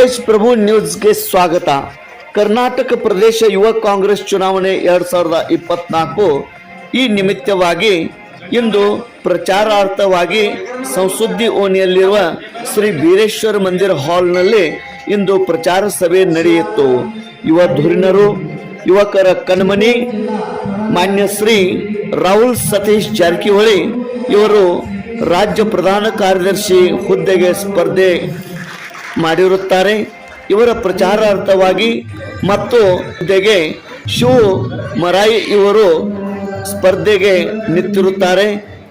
ತೇಜ್ ಪ್ರಭು ನ್ಯೂಸ್ಗೆ ಸ್ವಾಗತ. ಕರ್ನಾಟಕ ಪ್ರದೇಶ ಯುವ ಕಾಂಗ್ರೆಸ್ ಚುನಾವಣೆ ಎರಡ್ ಸಾವಿರದ ಇಪ್ಪತ್ನಾಲ್ಕು ಈ ನಿಮಿತ್ತವಾಗಿ ಇಂದು ಪ್ರಚಾರಾರ್ಥವಾಗಿ ಸಂಸುದ್ದಿ ಓಣಿಯಲ್ಲಿರುವ ಶ್ರೀ ವೀರೇಶ್ವರ ಮಂದಿರ ಹಾಲ್ನಲ್ಲಿ ಇಂದು ಪ್ರಚಾರ ಸಭೆ ನಡೆಯಿತು. ಯುವ ಧುರಿಣರು, ಯುವಕರ ಕಣ್ಮನಿ ಮಾನ್ಯ ಶ್ರೀ ರಾಹುಲ್ ಸತೀಶ್ ಜಾರಕಿಹೊಳಿ ಇವರು ರಾಜ್ಯ ಪ್ರಧಾನ ಕಾರ್ಯದರ್ಶಿ ಹುದ್ದೆಗೆ ಸ್ಪರ್ಧೆ ಮಾಡಿರುತ್ತಾರೆ. ಇವರ ಪ್ರಚಾರಾರ್ಥವಾಗಿ ಮತ್ತು ಜೊತೆಗೆ ಶಿವ ಮರಾಯಿ ಇವರು ಸ್ಪರ್ಧೆಗೆ ನಿಂತಿರುತ್ತಾರೆ.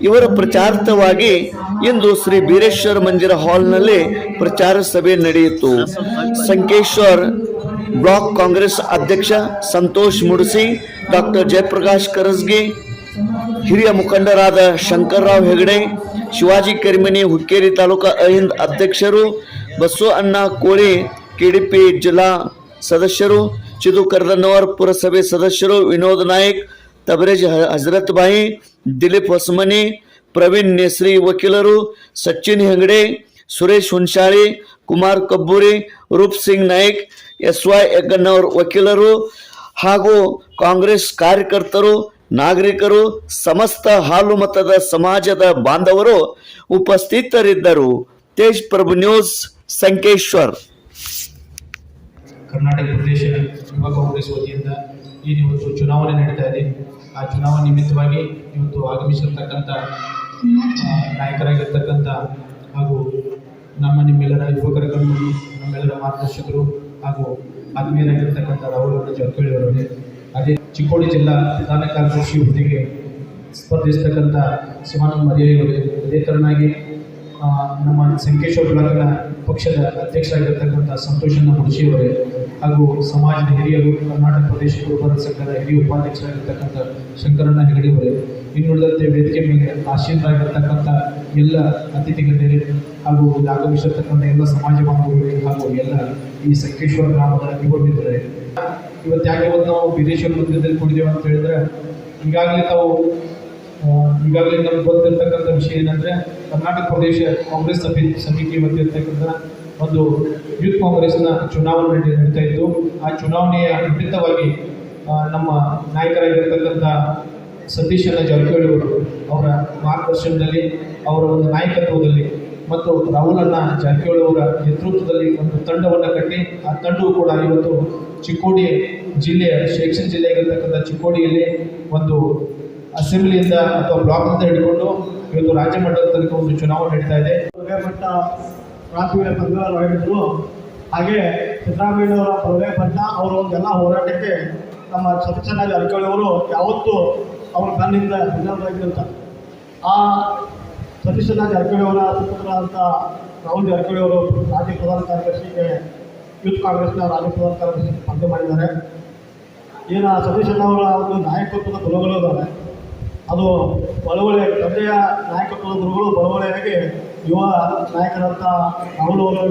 ಇವರ ಪ್ರಚಾರಾರ್ಥವಾಗಿ ಇಂದು ಶ್ರೀ ಬೀರೇಶ್ವರ ಮಂದಿರ ಹಾಲ್ನಲ್ಲಿ ಪ್ರಚಾರ ಸಭೆ ನಡೆಯಿತು. ಸಂಕೇಶ್ವರ್ ಬ್ಲಾಕ್ ಕಾಂಗ್ರೆಸ್ ಅಧ್ಯಕ್ಷ ಸಂತೋಷ್ ಮುಡುಸಿ, ಡಾಕ್ಟರ್ ಜಯಪ್ರಕಾಶ್ ಕರಸ್ಗಿ ಹಿರಿಯ ಮುಖಂಡರಾದ ಶಂಕರ್ರಾವ್ ಹೆಗಡೆ, ಶಿವಾಜಿ ಕರಿಮನಿ, ಹುಕ್ಕೇರಿ ತಾಲೂಕಾ ಅಹಿಂದ್ ಅಧ್ಯಕ್ಷರು ಬಸವ ಅಣ್ಣ ಕೋಳಿ, ಕೆಡಿಪಿ ಜಿಲ್ಲಾ ಸದಸ್ಯರು ಚಿದು ಕರ್ದನ್ನವರ್ ಪುರಸಭೆ ಸದಸ್ಯರು, ವಿನೋದ್ ನಾಯಕ್, ತಬರೇಜ್ ಹಜರತ್ ಬಾಯಿ ದಿಲೀಪ್ ಹೊಸಮನಿ, ಪ್ರವೀಣ್ ನೇಸ್ರಿ ವಕೀಲರು, ಸಚಿನ್ ಹೆಗಡೆ, ಸುರೇಶ್ ಹುನ್ಶಾಳಿ ಕುಮಾರ್ ಕಬ್ಬೂರಿ, ರೂಪ್ ಸಿಂಗ್ ನಾಯಕ್, ಎಸ್ ವೈ ಯಗ್ಗನ್ನವರ್ ವಕೀಲರು ಹಾಗೂ ಕಾಂಗ್ರೆಸ್ ಕಾರ್ಯಕರ್ತರು ನಾಗರಿಕರು ಸಮಸ್ತ ಹಾಲು ಮತದ ಸಮಾಜದ ಬಾಂಧವರು ಉಪಸ್ಥಿತರಿದ್ದರು. ತೇಜ್ ಪ್ರಭು ನ್ಯೂಸ್, ಸಂಕೇಶ್ವರ್. ಕರ್ನಾಟಕ ಪ್ರದೇಶ ಯುವ ಕಾಂಗ್ರೆಸ್ ವತಿಯಿಂದ ಇವತ್ತು ಚುನಾವಣೆ ನಡೀತಾ ಇದೆ. ಆ ಚುನಾವಣೆ ನಿಮಿತ್ತವಾಗಿ ಇವತ್ತು ಆಗಮಿಸಿರ್ತಕ್ಕಂಥ ನಾಯಕರಾಗಿರ್ತಕ್ಕಂಥ ಹಾಗೂ ನಮ್ಮ ನಿಮ್ಮೆಲ್ಲರ ಯುವಕರ ಕಣ್ಣು ನಮ್ಮೆಲ್ಲರ ಮಾರ್ಗದರ್ಶಕರು ಹಾಗೂ ಆತ್ಮೀಯರಾಗಿರ್ತಕ್ಕಂಥ ರಾಹುಲ್ ಅವರಿಗೆ ಅದೇ ಚಿಕ್ಕೋಡಿ ಜಿಲ್ಲಾ ಪ್ರಧಾನ ಕಾರ್ಯದರ್ಶಿ ಹುದ್ದೆಗೆ ಸ್ಪರ್ಧಿಸತಕ್ಕಂಥ ಶಿವಾನಂದ ಮರಿಯಾಯಿ ಅವರು ಅದೇ ಥರನಾಗಿ ಆ, ನಮ್ಮ ಸಂಕೇಶ್ವರ ಬ್ಲಾಕ್ನ ಪಕ್ಷದ ಅಧ್ಯಕ್ಷರಾಗಿರ್ತಕ್ಕಂಥ ಸಂತೋಷನ ಮುಡಿಸಿಯವರೇ ಹಾಗೂ ಸಮಾಜದ ಹಿರಿಯರು ಕರ್ನಾಟಕ ಪ್ರದೇಶ ಕುರುಬರ ಸಂಘದ ಹಿರಿಯ ಉಪಾಧ್ಯಕ್ಷರಾಗಿರ್ತಕ್ಕಂಥ ಶಂಕರಣ್ಣ ಹೆಗಡೆಯವರೇ ಇನ್ನುಳಿದಂತೆ ವೇದಿಕೆ ಮೇಲೆ ಆಶೀನರಾಗಿರ್ತಕ್ಕಂಥ ಎಲ್ಲ ಅತಿಥಿ ಗಣ್ಯರೇ ಹಾಗೂ ಆಗಮಿಸಿರ್ತಕ್ಕಂಥ ಎಲ್ಲ ಸಮಾಜ ಬಾಂಧವರು ಹಾಗೂ ಎಲ್ಲ ಈ ಸಂಕೇಶ್ವರ ಗ್ರಾಮದ ಯುವ ಮಿತ್ರರೇ ಇವತ್ತು ಯಾಕೆ ಇವತ್ತು ನಾವು ವಿದೇಶಿ ಮಂದಿರದಲ್ಲಿ ಕೂಡಿದ್ದೇವೆ ಅಂತ ಹೇಳಿದ್ರೆ, ಈಗಾಗಲೇ ತಾವು ಈಗಾಗಲೇ ನಮ್ಗೆ ಗೊತ್ತಿರ್ತಕ್ಕಂಥ ವಿಷಯ ಏನಂದ್ರೆ, ಕರ್ನಾಟಕ ಪ್ರದೇಶ ಕಾಂಗ್ರೆಸ್ ಸಭೆ ಸಮಿತಿ ವತಿಯಿರ್ತಕ್ಕಂಥ ಒಂದು ಯೂತ್ ಕಾಂಗ್ರೆಸ್ನ ಚುನಾವಣೆ ನಡೆ- ನಡೀತಾ ಇತ್ತು. ಆ ಚುನಾವಣೆಯ ಖಂಡಿತವಾಗಿ ನಮ್ಮ ನಾಯಕರಾಗಿರ್ತಕ್ಕಂಥ ಸತೀಶನ ಜಾರಕಿಹೊಳಿ ಅವರು ಅವರ ಮಾರ್ಗದರ್ಶನದಲ್ಲಿ, ಅವರ ಒಂದು ನಾಯಕತ್ವದಲ್ಲಿ ಮತ್ತು ರಾಹುಲನ್ನ ಜಾರಕಿಹೊಳಿ ಅವರ ನೇತೃತ್ವದಲ್ಲಿ ಒಂದು ತಂಡವನ್ನು ಕಟ್ಟಿ, ಆ ತಂಡವು ಕೂಡ ಇವತ್ತು ಚಿಕ್ಕೋಡಿ ಜಿಲ್ಲೆ ಶೈಕ್ಷಣಿಕ ಜಿಲ್ಲೆಯಾಗಿರ್ತಕ್ಕಂಥ ಚಿಕ್ಕೋಡಿಯಲ್ಲಿ ಒಂದು ಅಸೆಂಬ್ಲಿಯಿಂದ ಅಥವಾ ಬ್ಲಾಕ್ನಿಂದ ಹಿಡ್ಕೊಂಡು ಇವತ್ತು ರಾಜ್ಯ ಮಟ್ಟದ ತನಕ ಒಂದು ಚುನಾವಣೆ ನಡೀತಾ ಇದೆ. ಪಟ್ಟ ಕ್ರಾಂತಿವೀರ ಹೇಳಿದ್ರು ಹಾಗೆ ಸಿದ್ದರಾಮಯ್ಯನವರ ಪದವಿ ಪಟ್ಟ ಅವರು ಒಂದೆಲ್ಲ ಹೋರಾಟಕ್ಕೆ ನಮ್ಮ ಸತೀಶಣ್ಣ ಜಾರಕಿಹೊಳಿ ಅವರು ಯಾವತ್ತೂ ಅವರ ತನ್ನಿಂದ ಅಂತ ಆ ಸತೀಶಣ್ಣ ಜಾರಕಿಹೊಳಿ ಸುಪುತ್ರ ಅಂತ ರಾಹುಲ್ ರಾಜ್ಯ ಪ್ರಧಾನ ಕಾರ್ಯದರ್ಶಿಗೆ ಯೂತ್ ಕಾಂಗ್ರೆಸ್ನ ಪ್ರಧಾನ ಕಾರ್ಯದರ್ಶಿ ಸ್ಪರ್ಧೆ ಮಾಡಿದ್ದಾರೆ. ಏನು ಸತೀಶಣ್ಣ ಅವರ ಒಂದು ನಾಯಕತ್ವದ ಗುಣಗಳು ಇದ್ದಾವೆ. ಅದು ಬಳುವಳಿ ತಂದೆಯ ನಾಯಕತ್ವದ ಗುರುಗಳು ಬಳುವಳಿಯಾಗಿ ಯುವ ನಾಯಕರಂತ ರಾಹುಲ್ ಅವರು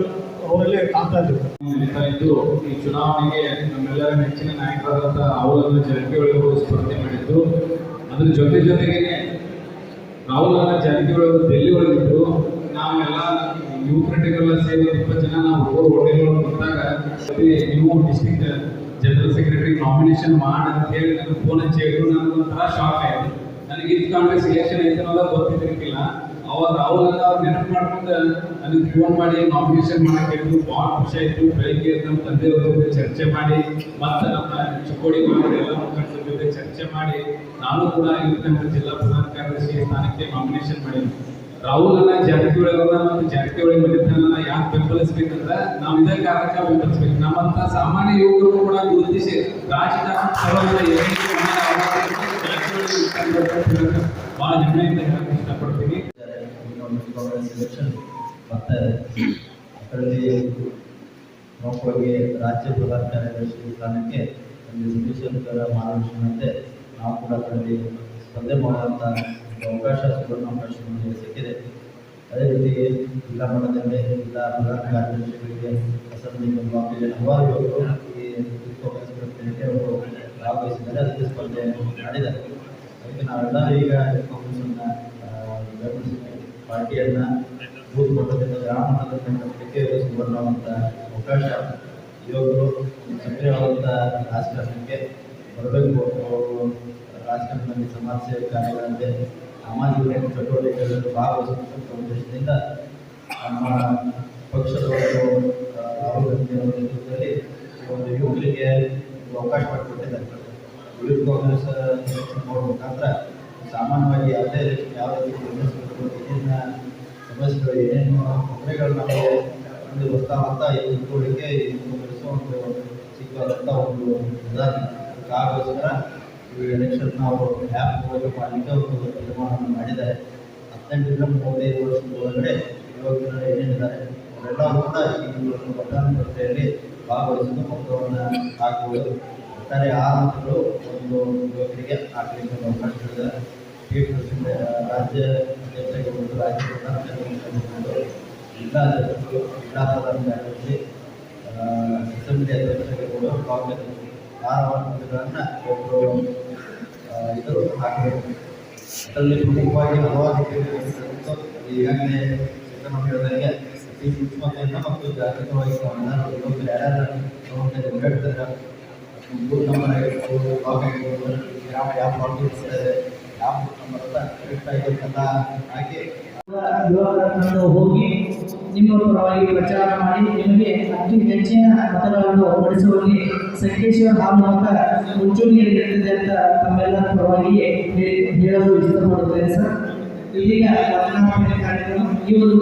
ಅವರಲ್ಲಿ ಕಾಣ್ತಾ ಇದ್ದು ಈ ಚುನಾವಣೆಗೆ ನಮ್ಮೆಲ್ಲರ ನೆಚ್ಚಿನ ನಾಯಕರಾದಂಥ ರಾಹುಲ್ ಜಾರಕಿಹೊಳಿ ಅವರು ಸ್ಪರ್ಧೆ ಮಾಡಿದ್ದು. ಅದ್ರ ಜೊತೆ ಜೊತೆಗೆ ರಾಹುಲ್ ಜಾರಕಿಹೊಳಿ ಅವರು ಡೆಲ್ಲಿ ನಾವೆಲ್ಲ ಯುವಕರಿಗೆಲ್ಲ ಸೇರಿ ಇಪ್ಪತ್ತು ಜನ ನಾವು ಮೂರು ಹೋಟೆಲ್ ಒಳಗೆ ಬಂದಾಗ ನೀವು ಡಿಸ್ಟ್ರಿಕ್ಟ್ ಜನರಲ್ ಸೆಕ್ರೆಟರಿ ನಾಮಿನೇಷನ್ ಮಾಡಿ ಅಂತ ಹೇಳಿ ನನಗೆ ಫೋನ್ ಹಚ್ಚಿ ಹೇಳಿದ್ರು. ನನಗೆ ಒಂಥರ ಶಾಕ್ ಆಯಿತು. ನನಗೆ ಇದು ಕಾಂಗ್ರೆಸ್ ಎಲೆಕ್ಷನ್ ಐತೆ ಅನ್ನೋದು ಗೊತ್ತಿದ್ದಿರ್ಕಿಲ್ಲ ಅವಾಗ ರಾಹುಲ್ ಅವ್ರು ನೆನಪು ಮಾಡ್ಕೊಂಡು ನನಗೆ ಫೋನ್ ಮಾಡಿ ನಾಮಿನೇಷನ್ ಮಾಡಕ್ಕೆ ಹೇಳಿದ್ರು. ಭಾಳ ಖುಷಿ ಆಯಿತು. ಬೆಳಿಗ್ಗೆ ನಮ್ಮ ತಂದೆಯವ್ರ ಜೊತೆ ಚರ್ಚೆ ಮಾಡಿ, ಮತ್ತೆ ನಮ್ಮ ಚಿಕ್ಕೋಡಿ ಎಲ್ಲ ಮುಖಂಡರ ಜೊತೆ ಚರ್ಚೆ ಮಾಡಿ, ನಾನು ಕೂಡ ಇವತ್ತಿನ ಜಿಲ್ಲಾ ಪ್ರಧಾನ ಕಾರ್ಯದರ್ಶಿ ಸ್ಥಾನಕ್ಕೆ ನಾಮಿನೇಷನ್ ಮಾಡಿದ್ವಿ ರಾಹುಲ್ ಅನ್ನ ಜಾರಕಿಹೊಳಿ ಅವ್ರನ್ನ ಮತ್ತು ಜಾರಕಿಹೊಳಿ ಮನೆತನ ಯಾಕೆ ಬೆಂಬಲಿಸ್ಬೇಕಂದ್ರೆ ನಾವು ಇದೇ ಕಾರಣಕ್ಕೆ ಬೆಂಬಲಿಸ್ಬೇಕು. ನಮ್ಮಂತ ಸಾಮಾನ್ಯ ಯುವಕರು ಕೂಡ ಗುರುತಿಸಿ ರಾಜಕಾರಣ ಇಷ್ಟಪಡ್ತೀನಿ. ಪ್ರಮುಖವಾಗಿ ರಾಜ್ಯ ಪ್ರಧಾನ ಕಾರ್ಯದರ್ಶಿ ಸ್ಥಾನಕ್ಕೆ ಒಂದು ಸತೀಶ್ವರ ಮಾರ್ಗದರ್ಶನಂತೆ ನಾವು ಕೂಡ ಅದರಲ್ಲಿ ಸ್ಪರ್ಧೆ ಮಾಡುವಂಥ ಅವಕಾಶ, ಸುವರ್ಣ ಅವಕಾಶ ನಮಗೆ ಸಿಕ್ಕಿದೆ. ಅದೇ ರೀತಿ ಜಿಲ್ಲಾ ಮಟ್ಟದಲ್ಲಿ ಜಿಲ್ಲಾ ಪ್ರಧಾನ ಕಾರ್ಯದರ್ಶಿಗಳಿಗೆ ಅಸೆಂಬ್ಲಿ ಬ್ಲಾಕ್ ಹಲವಾರು ಯುವಕರು ಈ ಕಾಂಗ್ರೆಸ್ ಅವರು ಭಾಗವಹಿಸಿದ್ದಾರೆ. ಅದಕ್ಕೆ ಸ್ಪರ್ಧೆ ಮಾಡಿದ್ದಾರೆ. ಅದಕ್ಕೆ ಈಗ ಪಾರ್ಟಿಯನ್ನು ಬೂತ್ ಮಟ್ಟದಿಂದ ಗ್ರಾಮಮಟ್ಟದಿಂದ ಅದಕ್ಕೆ ಸುವರ್ಣವಂತ ಅವಕಾಶ ಯುವಕರು ಸಕ್ರಿಯವಾದಂಥ ರಾಜಕಾರಣಕ್ಕೆ ಬರಬೇಕು. ಅವರು ರಾಜಕಾರಣದಲ್ಲಿ ಸಮಾಜ ಸೇವೆ ಕಾರ್ಯಗಳಂತೆ ಸಾಮಾಜಿಕ ಚಟುವಟಿಕೆಗಳಲ್ಲಿ ಭಾಗವಹಿಸುವಂತಹ ಉದ್ದೇಶದಿಂದ ನಮ್ಮ ಪಕ್ಷದ ಒಂದು ರಾಹುಲ್ ಗಾಂಧಿ ಅವರ ನೇತೃತ್ವದಲ್ಲಿ ಒಂದು ಯುವಕರಿಗೆ ಅವಕಾಶ ಮಾಡಿಕೊಟ್ಟಿದ್ದಾರೆ. ಯೂತ್ ಕಾಂಗ್ರೆಸ್ ನೋಡ್ಬೇಕಂದ್ರೆ ಸಾಮಾನ್ಯವಾಗಿ ಯಾವುದೇ ಯಾವ ರೀತಿ ಸಮಸ್ಯೆಗಳು ಏನೇನ ಸಮಸ್ಯೆಗಳು, ಏನೇನು ತೊಂದರೆಗಳು ನಮಗೆ ಒಂದು ಬರ್ತಾವಂತ ಈ ಬೆಳೆಸೋ ಒಂದು ಸಿಕ್ಕಾದಂಥ ಒಂದು ಉದಾಹರಣೆ. ಅದಕ್ಕಾಗೋಸ್ಕರ ಈ ಎಲೆಕ್ಷನ್ ನಾವು ಆ್ಯಪ್ ಮೂಲಕ ಮಾಡಲಿಕ್ಕೆ ಒಂದು ತೀರ್ಮಾನವನ್ನು ಮಾಡಿದ್ದಾರೆ ಹದಿನೆಂಟರಿಂದ ಮೂವತ್ತೈದು ವರ್ಷದ ಒಳಗಡೆ ಯುವಕರು ಏನಿದ್ದಾರೆ ಅವರೆಲ್ಲರೂ ಕೂಡ ಈ ಒಂದು ಮತದಾನ ಭಾಗವಹಿಸಲು ಮೊತ್ತವನ್ನು ಹಾಕುವುದು ಒಟ್ಟಾರೆ ಆ ಮತಗಳು ಒಂದು ಯುವಕರಿಗೆ ಹಾಕಲಿಕ್ಕೆ ಅವಕಾಶ ಪಿ ಪ್ರೆಸಿಡೆಂಟ್ ರಾಜ್ಯ ಅಧ್ಯಕ್ಷರಾಗಿರ್ಬೋದು ರಾಜ್ಯ ಪ್ರಧಾನಮಂತ್ರಿಗಳು ಜಿಲ್ಲಾ ಅಧ್ಯಕ್ಷರು, ಜಿಲ್ಲಾ ಪ್ರಧಾನ ಕಾರ್ಯದರ್ಶಿ ಅಸೆಂಬ್ಲಿ ಅಧ್ಯಕ್ಷರಾಗಿರ್ಬೋದು ಕಾಂಗ್ರೆಸ್ ಮತಗಳನ್ನು ಒಬ್ಬರು ಇದರು ಹಾಕಬೇಕು ಅದರಲ್ಲಿ ಹಲವಾರು ಈಗಾಗಲೇ ಹೇಳಿದಂಗೆ ಅತಿ ಸೂಕ್ಷ್ಮತೆಯಿಂದ ಮತ್ತು ಜಾಗೃತವಾಗಿ ಯುವಕರು ಯಾರ್ಯಾರು ಯಾವ ಯಾವ ಪ್ರಾಬ್ಲಮ್ಸ್ ಇದೆ ಯಾವ ಬೂತ್ ನಂಬರ್ ಅಂತ ಹಾಕಿ ಯುವಕರನ್ನು ಹೋಗಿ ನಿಮ್ಮ ಪರವಾಗಿ ಪ್ರಚಾರ ಮಾಡಿ ನಿಮಗೆ ಅತಿ ಹೆಚ್ಚಿನ ಮತಗಳನ್ನು ಪಡಿಸುವಲ್ಲಿ ಸಂಕೇಶ್ವರ ಹಾಲ್ ಮೂಲಕ ಮುಂಚೂಣಿಯಲ್ಲಿ ನಿಂತಿದೆ ಅಂತ ತಮ್ಮೆಲ್ಲರ ಪರವಾಗಿ ಹೇಳಿ- ಹೇಳಲು ಇಷ್ಟಪಡುತ್ತೇನೆ ಸರ್. ಇಲ್ಲಿಗೆ ಕಾರ್ಯಕ್ರಮ ಈ ಒಂದು